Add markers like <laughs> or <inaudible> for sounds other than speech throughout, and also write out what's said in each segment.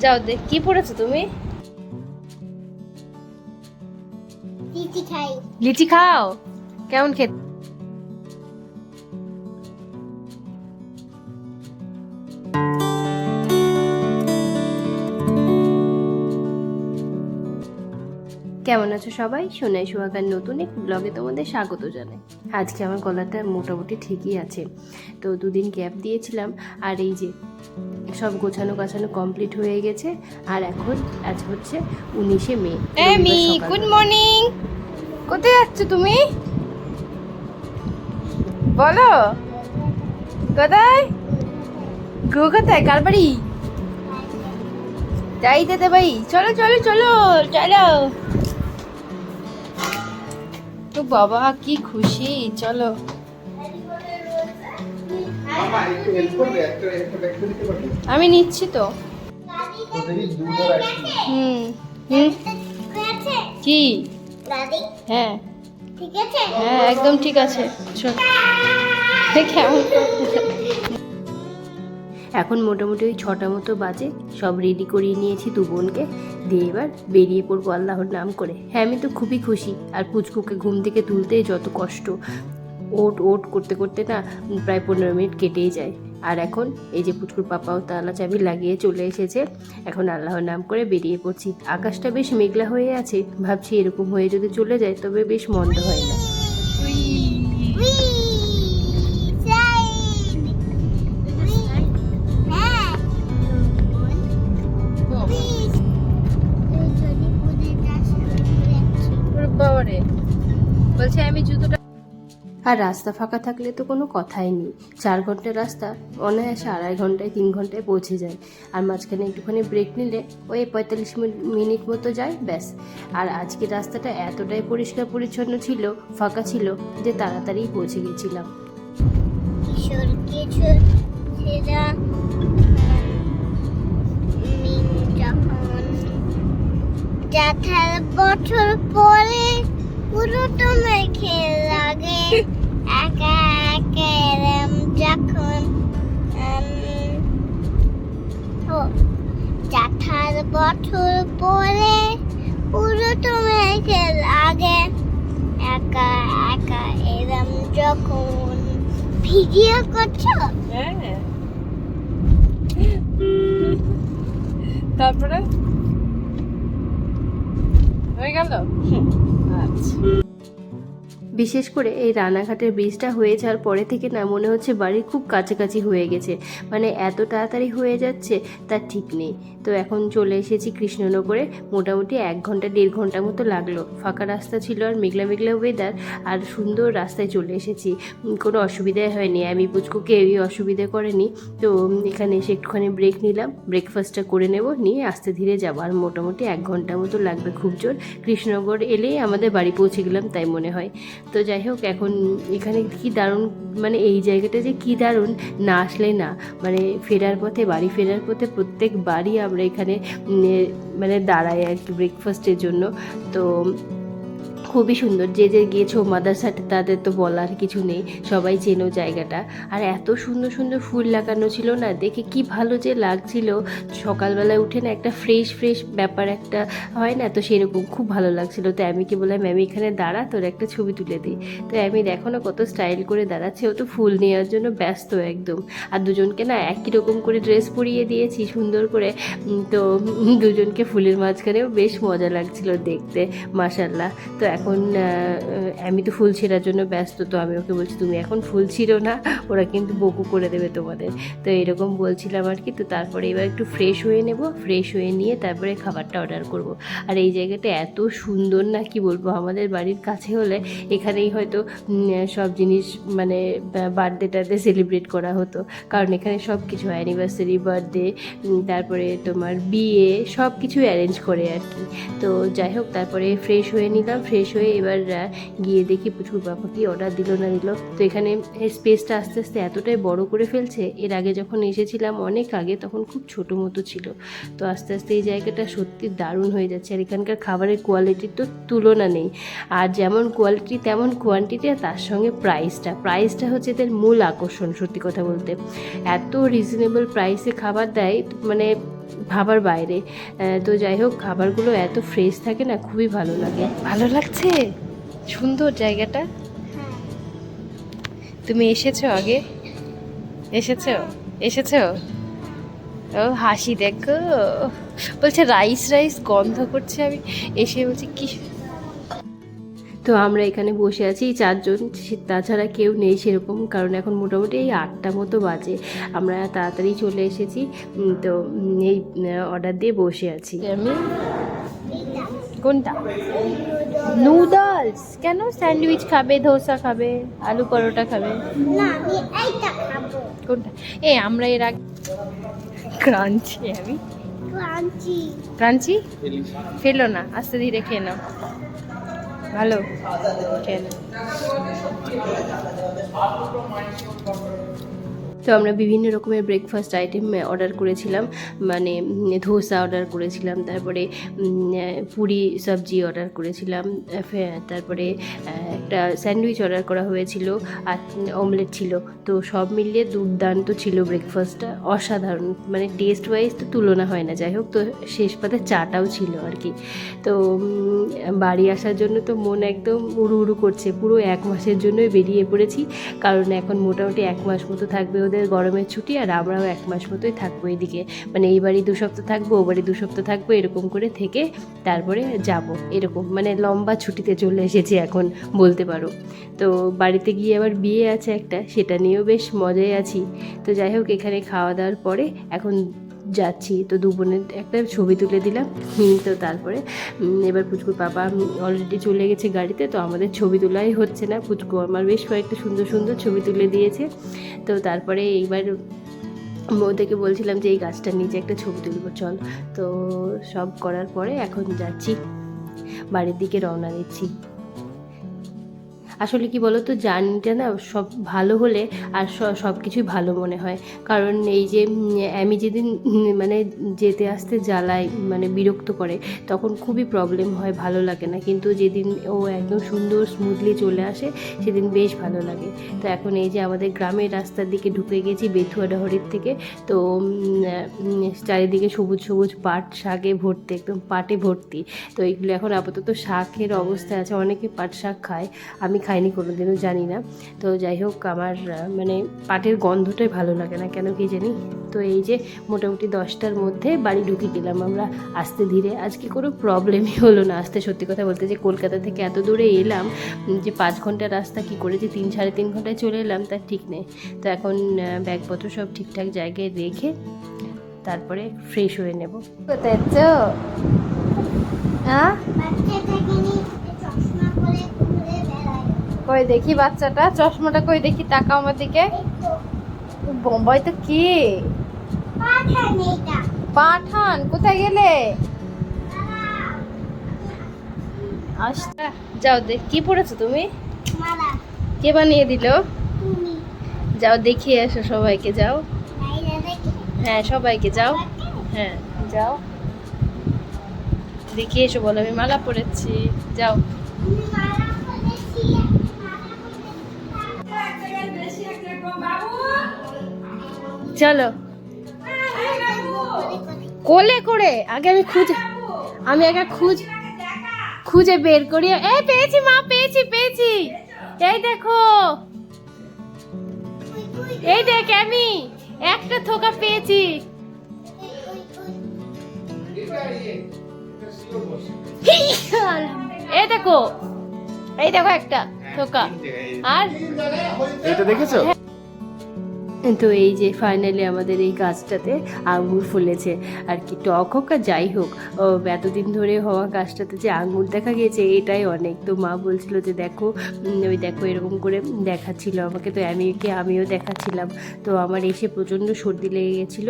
যাও দেখ কি পড়েছো তুমি? লিচি খাই। লিচি খাও? কেমন খেতে? কেমন আছো সবাই? সোনাই সোহাগার নতুন এক ব্লগে তোমাদের স্বাগত জানাই। আজকে আমার গলাটা মোটামুটি ঠিকই আছে। তো দুদিন গ্যাপ দিয়েছিলাম আর এই যে সব গোছানো গাছানো কমপ্লিট হয়ে গেছে আর এখন আজ হচ্ছে উনিশে মে। গুড মর্নিং কোথায় যাচ্ছ তুমি? বলো। কোথায়? গো কোথায়? কার বাড়ি? যাই দাদা ভাই। চলো চলো চলো চলো। তো বাবা, কি খুশি, চলো। আমি নিচ্ছি তো। হুম হুম। কি? হ্যাঁ। হ্যাঁ একদম ঠিক আছে। এখন মোটামুটি ওই ছটা মতো বাজে। সব রেডি করিয়ে নিয়েছি দু বোনকে। দিয়ে এবার বেরিয়ে পড়ব আল্লাহর নাম করে। হ্যাঁ আমি তো খুবই খুশি। আর পুচকুকে ঘুম থেকে তুলতে যত কষ্ট, ওট ওট করতে করতে না প্রায় পনেরো মিনিট কেটেই যায়। আর এখন এই যে পুচকুর পাপাও তালা চাবি লাগিয়ে চলে এসেছে, এখন আল্লাহর নাম করে বেরিয়ে পড়ছি। আকাশটা বেশ মেঘলা হয়ে আছে, ভাবছি এরকম হয়ে যদি চলে যায় তবে বেশ মন্দ হয় না। বলছে আমি জুতোটা আর রাস্তা ফাঁকা থাকলে তো কোনো কথাই নেই। চার ঘণ্টার রাস্তা অনায়াসে আড়াই ঘন্টায় তিন ঘন্টায় পৌঁছে যায়। আর মাঝখানে একটুখানি ব্রেক নিলে ওই পঁয়তাল্লিশ মিনিট- মতো যায় ব্যাস। আর আজকে রাস্তাটা এতটাই পরিষ্কার পরিচ্ছন্ন ছিল ফাঁকা ছিল যে তাড়াতাড়ি পৌঁছে গেছিলাম। যখন বছর পরে পুরোটা মেখে লাগে। একা একা এরম যখন যাঠার বছর পরে পুরোটা মেখে লাগে। একা একা এরম যখন। ভিডিও করছ? হ্যাঁ। তারপরে? হয়ে গেল? আচ্ছা বিশেষ করে এই রানাঘাটের ব্রিজটা হয়ে যাওয়ার পরে থেকে না মনে হচ্ছে বাড়ির খুব কাছাকাছি হয়ে গেছে। মানে এত তাড়াতাড়ি হয়ে যাচ্ছে, তার ঠিক নেই। তো এখন চলে এসেছি কৃষ্ণনগরে। মোটামুটি এক ঘণ্টা, দেড় ঘণ্টা মতো লাগল। ফাঁকা রাস্তা ছিল আর মেঘলা মেঘলা ওয়েদার আর সুন্দর রাস্তায় চলে এসেছি। কোনো অসুবিধাই হয়নি। আমি পুচকুকে কেউই অসুবিধে করেনি। তো এখানে এসে একটুখানি ব্রেক নিলাম। ব্রেকফাস্টটা করে নেব, নিয়ে আস্তে ধীরে যাব। আর মোটামুটি এক ঘণ্টা মতো লাগবে খুব জোর। কৃষ্ণনগর এলেই আমাদের বাড়ি পৌঁছে গেলাম, তাই মনে হয়। তো যাই হোক, এখন এখানে কি দারুণ মানে এই জায়গাটা যে কি দারুণ, না আসলে না। মানে ফেরার পথে, বাড়ি ফেরার পথে প্রত্যেক বাড়ি আমরা এখানে মানে দাঁড়াই আর কি ব্রেকফাস্টের জন্য। তো খুবই সুন্দর। যে যে গিয়েছো মাদারসাটে তাদের তো বলার কিছু নেই। সবাই চেনো জায়গাটা। আর এত সুন্দর সুন্দর ফুল লাগানো ছিল না, দেখে কি ভালো যে লাগছিল। সকালবেলায় উঠে না একটা ফ্রেশ ফ্রেশ ব্যাপার একটা হয় না, তো সেরকম খুব ভালো লাগছিল। তো আমি কি বললাম আমি এখানে দাঁড়া, তোর একটা ছবি তুলে দিই। তো আমি দেখো না কত স্টাইল করে দাঁড়াচ্ছে। ও তো ফুল নেওয়ার জন্য ব্যস্ত একদম। আর দুজনকে না একই রকম করে ড্রেস পরিয়ে দিয়েছি, সুন্দর করে। তো দুজনকে ফুলের মাঝখানেও বেশ মজা লাগছিল দেখতে মাসাল্লাহ তো এখন আমি তো ফুল ছেঁড়ার জন্য ব্যস্ত, তো আমি ওকে বলছি, তুমি এখন ফুল ছিঁড়ো না, ওরা কিন্তু বকু করে দেবে তোমাদের। তো এরকম বলছিলাম আর কি, তো তারপরে এবার একটু ফ্রেশ হয়ে নেব ফ্রেশ হয়ে নিয়ে তারপরে খাবারটা অর্ডার করব। আর এই জায়গাটা এত সুন্দর না, কি বলব, আমাদের বাড়ির কাছে হলে এখানেই হয়তো সব জিনিস মানে বার্থডে টার্থডে সেলিব্রেট করা হতো। কারণ এখানে সব কিছু অ্যানিভার্সারি বার্থডে তারপরে তোমার বিয়ে সব কিছু অ্যারেঞ্জ করে আর কি। তো যাই হোক, তারপরে ফ্রেশ হয়ে নিলাম ফ্রেশ হয়ে এবার গিয়ে দেখি পুচুর বাবা কি অর্ডার দিল না দিল। তো এখানে স্পেসটা আস্তে আস্তে এতটাই বড় করে ফেলছে, এর আগে যখন এসেছিলাম অনেক আগে, তখন খুব ছোট মতো ছিল। তো আস্তে আস্তে এই জায়গাটা সত্যি দারুণ হয়ে যাচ্ছে, আর এখানকার খাবারের কোয়ালিটির তো তুলনা নেই। আর যেমন কোয়ালিটি তেমন কোয়ান্টিটি আর তার সঙ্গে প্রাইসটা প্রাইসটা হচ্ছে এদের মূল আকর্ষণ, সত্যি কথা বলতে। এত রিজনেবল প্রাইসে খাবার দেয় মানে ভাবার বাইরে। তো যাই হোক খাবারগুলো এত ফ্রেশ থাকে না খুবই ভালো লাগে। ভালো লাগছে? সুন্দর জায়গাটা। হ্যাঁ। তুমি এসেছ আগে? এসেছ? এসেছ? ও হাসি দেখো। বলছে রাইস রাইস গন্ধ করছে আমি এসে বলছি কি তো আমরা এখানে বসে আছি চারজন তাছাড়া কেউ নেই সেরকম কারণ এখন মোটামুটি এই আটটা মতো বাজে। আমরা তাড়াতাড়ি চলে এসেছি তো এই অর্ডার দিয়ে বসে আছি। আমি কোনটা? নুডলস কেন স্যান্ডউইচ খাবে ধোসা খাবে আলু পরোটা খাবে? না আমি এইটা খাব। কোনটা? এ আমরা এর আগে ক্রাঞ্চি আমি। ক্রাঞ্চি। ক্রাঞ্চি? ফেলো না আস্তে ধীরে খেয়ে নাও। ভালো। নাও তো আমরা বিভিন্ন রকমের ব্রেকফাস্ট আইটেম অর্ডার করেছিলাম। মানে ধোসা অর্ডার করেছিলাম, তারপরে পুরি সবজি অর্ডার করেছিলাম তারপরে একটা স্যান্ডউইচ অর্ডার করা হয়েছিল, আর অমলেট ছিল। তো সব মিলিয়ে দুর্দান্ত ছিল ব্রেকফাস্টটা অসাধারণ। মানে টেস্ট ওয়াইজ তো তুলনা হয় না। যাই হোক, তো শেষ পাতে চাটাও ছিল আর কি। তো বাড়ি আসার জন্য তো মন একদম উড়ু উড়ু করছে। পুরো এক মাসের জন্যই বেরিয়ে পড়েছি। কারণ এখন মোটামুটি এক মাস মতো থাকবে ওদের গরমের ছুটি আর আমরাও এক মাস মতোই থাকব এদিকে। মানে এই বাড়ি দু সপ্তাহ থাকব, ও বাড়ি দু সপ্তাহ থাকব, এরকম করে থেকে তারপরে যাব। এরকম মানে লম্বা ছুটিতে চলে এসেছি এখন, বলতে পারো। তো বাড়িতে গিয়ে আবার বিয়ে আছে একটা, সেটা নিয়েও বেশ মজায় আছি। তো যাই হোক, এখানে খাওয়া দাওয়ার পরে এখন যাচ্ছি। তো দু বোনের একটা ছবি তুলে দিলাম। তো তারপরে এবার পুচকুর বাবা অলরেডি চলে গেছে গাড়িতে, তো আমাদের ছবি তোলাই হচ্ছে না। পুচকু আমার বেশ কয়েকটা সুন্দর সুন্দর ছবি তুলে দিয়েছে। তো তারপরে এইবার ওদেরকে বলছিলাম যে, এই গাছটার নিচে একটা ছবি তুলবো, চল। তো সব করার পরে এখন যাচ্ছি, বাড়ির দিকে রওনা দিচ্ছি। আসলে কি বলো তো জার্নিটা না সব ভালো হলে আর সব কিছুই ভালো মনে হয়। কারণ এই যে আমি যেদিন মানে যেতে আসতে জ্বালাই মানে বিরক্ত করে, তখন খুবই প্রবলেম হয়, ভালো লাগে না। কিন্তু যেদিন ও একদম সুন্দর স্মুথলি চলে আসে, সেদিন বেশ ভালো লাগে। তো এখন এই যে আমাদের গ্রামের রাস্তার দিকে ঢুকে গেছি বেথুয়া ডহরির থেকে। তো চারিদিকে সবুজ সবুজ পাট শাকে ভর্তি, একদম পাটে ভর্তি। তো এইগুলো এখন আপাতত শাকের অবস্থা আছে, অনেকে পাট শাক খায়। আমি খাইনি কোনোদিনও জানি না। তো যাই হোক আমার মানে পাটের গন্ধটাই ভালো লাগে না কেন কি জানি? তো এই যে মোটামুটি দশটার মধ্যে বাড়ি ঢুকে গেলাম আমরা। আসতে ধীরে আজকে কোনো প্রবলেমই হলো না। আসতে সত্যি কথা বলতে যে কলকাতা থেকে এত দূরে এলাম যে পাঁচ ঘণ্টা রাস্তা কি করে যে তিন সাড়ে তিন ঘন্টায় চলে এলাম তার ঠিক নেই। তো এখন ব্যাগপত্র সব ঠিকঠাক জায়গায় রেখে তারপরে ফ্রেশ হয়ে নেব। কোথায় তো হ্যাঁ বাচ্চা থেকে নি চশমা পরে ঘুরে বেড়ায় কই দেখি বাচ্চাটা, চশমাটা কই দেখি তাকাও আমার দিকে। বোম্বাই তো কে? পাঠান, কোথায় গেলে? আসটা যাও দেখ কি পড়েছো তুমি? কে বানিয়ে দিল? যাও দেখিয়ে এসো সবাইকে, যাও। হ্যাঁ সবাইকে যাও। হ্যাঁ যাও। দেখিয়ে এসো বলো, আমি মালা পড়েছি যাও আমি মালা পরেছি চলো। কোলে করে, আগে আমি খুঁজে আমি আগে খুঁজ খুঁজে বের করি। এ, পেয়েছি মা, পেয়েছি পেয়েছি। এই দেখো। এই দেখ আমি, একটা থোকা পেয়েছি। এই দেখো এই দেখো একটা থোকা। আর এটা দেখেছ? তো এই যে ফাইনালি আমাদের এই গাছটাতে আঙুর ফুলেছে। আর কি টক হোক আর যাই হোক এতদিন ধরে হওয়া গাছটাতে যে আঙুর দেখা গিয়েছে, এটাই অনেক। তো মা বলছিল যে দেখো ওই দেখো এরকম করে দেখাচ্ছিল আমাকে। তো আমি কি আমিও দেখাচ্ছিলাম। তো আমার এসে প্রচণ্ড সর্দি লেগে গেছিল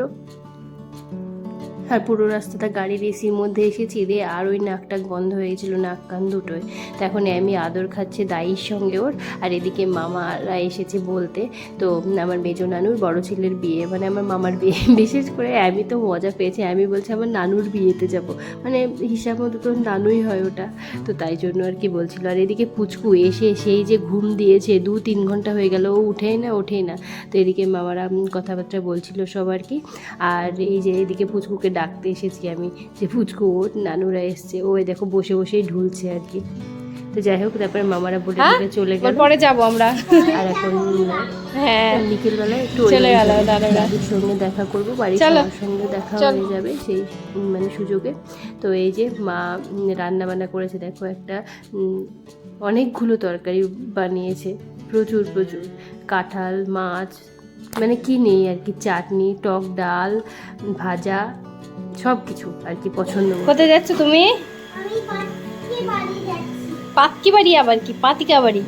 আর পুরো রাস্তাটা গাড়ির এসির মধ্যে এসেছি দিয়ে আর ওই নাকটা বন্ধ হয়ে গেছিল নাক কান দুটোয়। তো এখন আমি আদর খাচ্ছে দাইয়ের সঙ্গে ওর, আর এদিকে মামারা এসেছে বলতে। তো আমার মেজো নানুর বড় ছেলের বিয়ে মানে আমার মামার বিয়ে। <laughs> বিশেষ করে আমি তো মজা পেয়েছি, আমি বলছি আমার নানুর বিয়েতে যাব। মানে হিসাব মতো তো নানুই হয় ওটা। তো তাই জন্য আর কি বলছিল। আর এদিকে পুচকু এসে সেই যে ঘুম দিয়েছে, দু তিন ঘণ্টা হয়ে গেল, ও উঠেই না, ওঠেই না। তো এদিকে মামারা কথাবার্তা বলছিল সব আর কি। আর এই যে এদিকে পুচকুকে ডাকতে এসেছি আমি যে ফুচকু ওর নানুরা এসছে। ও দেখো বসে বসেই ঢুলছে আর কি। তো যাই হোক তারপরে মামারা বলে হ্যাঁ? চলে গেল। পরে যাব আমরা। আর এখন হ্যাঁ। বিকেলবেলা একটু চলে গেল দাদারা। সঙ্গে দেখা করব বাড়ির সবার সঙ্গে দেখা চল। হয়ে যাবে সেই মানে সুযোগে। তো এই যে মা রান্না বান্না করেছে দেখো একটা অনেকগুলো তরকারি বানিয়েছে প্রচুর প্রচুর। কাঁঠাল মাছ মানে কি নেই আর কি চাটনি টক ডাল ভাজা সব কিছু আর কি পছন্দ। কোথায় যাচ্ছ তুমি? পাতকি বাড়ি আবার কি? পাতিকা বাড়ি।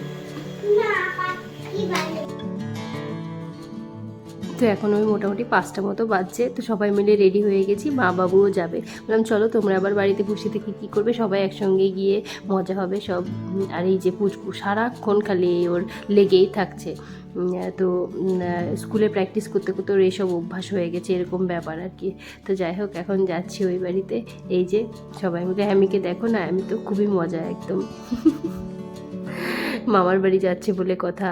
তো এখন ওই মোটামুটি পাঁচটা মতো বাজছে, তো সবাই মিলে রেডি হয়ে গেছি, মা বাবুও যাবে। বললাম, চলো তোমরা আবার বাড়িতে বসে থেকে কী করবে? সবাই একসঙ্গে গিয়ে মজা হবে সব। আর এই যে পুচকু, সারাক্ষণ খালি ওর লেগেই থাকছে। তো স্কুলে প্র্যাকটিস করতে করতে ওর এইসব অভ্যাস হয়ে গেছে, এরকম ব্যাপার আর কি। তো যাই হোক, এখন যাচ্ছি ওই বাড়িতে। এই যে, সবাই মিলে হ্যামিকে দেখো না আমি তো খুবই মজা একদম। <laughs> মামার বাড়ি যাচ্ছে বলে কথা।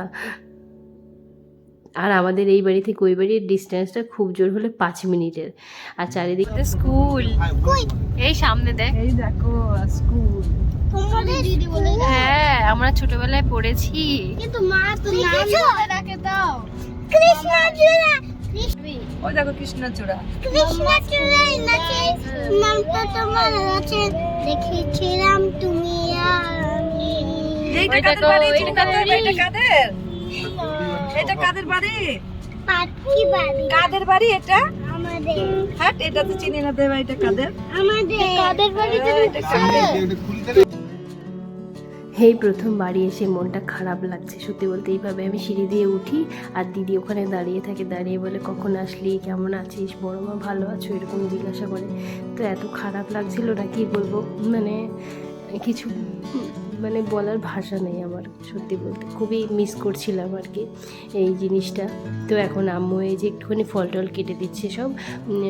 আর আমাদের এই বাড়ি থেকে ওই বাড়ির ডিস্টেন্সটা খুব জোর হলে পাঁচ মিনিটের। আর চারিদিকে স্কুল। এই সামনে দেখ। এই দেখো স্কুল। তোমাদের দিদি বলে হ্যাঁ আমরা ছোটবেলায় পড়েছি। কিন্তু মা তো নাম ধরে রাখে দাও। কৃষ্ণচূড়া ওই দেখো কৃষ্ণচূড়া কৃষ্ণচূড়া নাচে নামটা তোমার আছে। দেখেছিলাম তুমি আর আমি। দেখো? এটা কাদের? এটা কাদের বাড়ি? পাখি বাড়ি। কাদের বাড়ি এটা? আমাদের। হ্যাঁ এটা তো চিনি না দেবা এটা কাদের? আমাদের। কাদের বাড়িতে এটা কাদের। এটা খুলতে এই প্রথম বাড়ি এসে মনটা খারাপ লাগছে সত্যি বলতে এইভাবে আমি সিঁড়ি দিয়ে উঠি আর দিদি ওখানে দাঁড়িয়ে থাকে দাঁড়িয়ে বলে কখন আসলি? কেমন আছিস? বড় মা ভালো আছো? এরকম জিজ্ঞাসা করে। তো এত খারাপ লাগছিল না কি বলব? মানে কিছু মানে বলার ভাষা নেই আমার সত্যি বলতে। খুবই মিস করছিলাম আর কি এই জিনিসটা। তো এখন আম্মু এই যে একটুখানি ফল টল কেটে দিচ্ছে সব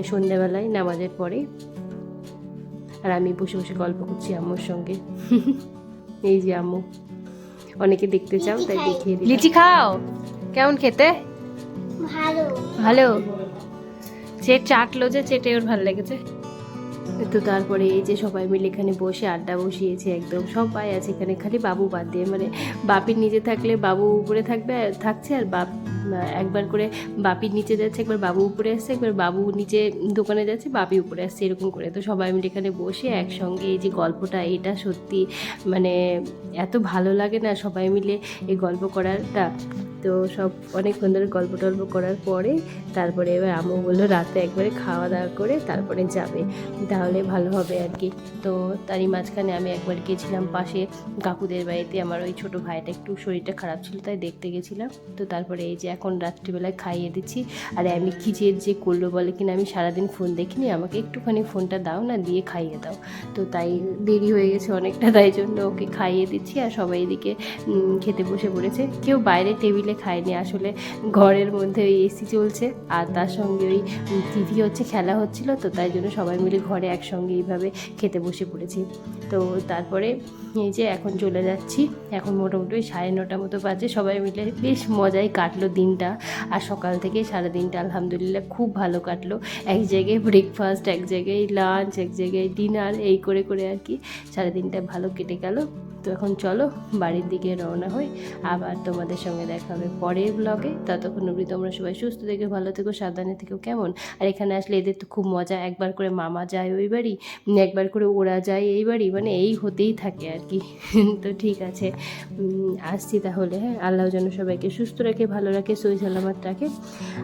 সন্ধ্যাবেলায় নামাজের পরে। আর আমি বসে বসে গল্প করছি আম্মুর সঙ্গে। <laughs> এই যে আম্মু অনেকে দেখতে চাও তাই দেখিয়ে দিই লিচি খাও! কেমন খেতে? ভালো। ভালো। যে চাটলো যে চেটে ওর ভালো লেগেছে। তো তারপরে এই যে সবাই মিলে এখানে বসে আড্ডা বসিয়েছে একদম। সবাই আছে এখানে, খালি বাবু বাদ দিয়ে। মানে বাপির নিচে থাকলে বাবু উপরে থাকবে, থাকছে আর বাপ, একবার করে বাপির নিচে যাচ্ছে, একবার বাবু উপরে আসছে, একবার বাবু নিচে দোকানে যাচ্ছে, বাপি উপরে আসছে, এরকম করে। তো সবাই মিলে এখানে বসে একসঙ্গে এই যে গল্পটা, এটা সত্যি মানে এত ভালো লাগে না সবাই মিলে এই গল্প করাটা। তো সব অনেকক্ষণ ধরে গল্প টল্প করার পরে তারপরে এবার আম্মু বলল, রাতে একবারে খাওয়া দাওয়া করে তারপরে যাবে। তাহলে ভালো হবে আর কি। তো তারই মাঝখানে আমি একবার গেছিলাম পাশে কাকুদের বাড়িতে। আমার ওই ছোট ভাইটা একটু শরীরটা খারাপ ছিল, তাই দেখতে গেছিলাম। তো তারপরে এই যে এখন রাত্রিবেলায় খাইয়ে দিচ্ছি। আর আমি খিচের যে করল বলে কিনা আমি সারাদিন ফোন দেখিনি। আমাকে একটুখানি ফোনটা দাও না, দিয়ে খাইয়ে দাও। তো তাই দেরি হয়ে গেছে অনেকটা, তাই জন্য ওকে খাইয়ে দিচ্ছি। আর সবাই এদিকে খেতে বসে পড়েছে। কেউ বাইরে টেবিলে খায়নি। আসলে ঘরের মধ্যে ওই এসি চলছে আর তার সঙ্গে ওই টিভি হচ্ছে, খেলা হচ্ছিল, তো তাই জন্য সবাই মিলে ঘরে একসঙ্গে এইভাবে খেতে বসে পড়েছি। তো তারপরে এই যে এখন চলে যাচ্ছি, এখন মোটামুটি ওই সাড়ে নটা মতো বাজে, সবাই মিলে বেশ মজাই কাটলো দিনটা। আর সকাল থেকে সারা দিনটা আলহামদুলিল্লাহ খুব ভালো কাটলো। এক জায়গায় ব্রেকফাস্ট এক জায়গায় লাঞ্চ এক জায়গায় ডিনার এই করে করে আর কি সারা দিনটা ভালো কেটে গেল। তো এখন চলো বাড়ির দিকে রওনা হই। আবার তোমাদের সঙ্গে দেখা হবে পরের ব্লগে ততক্ষণ অবধি তোমরা সবাই সুস্থ থেকে, ভালো থেকো, সাবধানে থেকো, কেমন? আর এখানে আসলে এদের তো খুব মজা, একবার করে মামা যায় ওই বাড়ি, একবার করে ওরা যায় এই বাড়ি মানে এই হতেই থাকে আর কি। <laughs> তো ঠিক আছে আসছি তাহলে হ্যাঁ? আল্লাহ যেন সবাইকে সুস্থ রাখে, ভালো রাখে, সই সালামাত রাখে।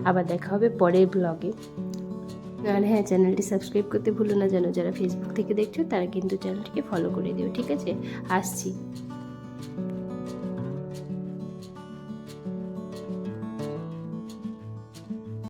আবার দেখা হবে পরের ব্লগে আর হ্যাঁ চ্যানেলটি সাবস্ক্রাইব করতে ভুলো না যেন, যারা ফেসবুক থেকে দেখছ তারা কিন্তু চ্যানেলটিকে ফলো করে দিও, ঠিক আছে? আসছি।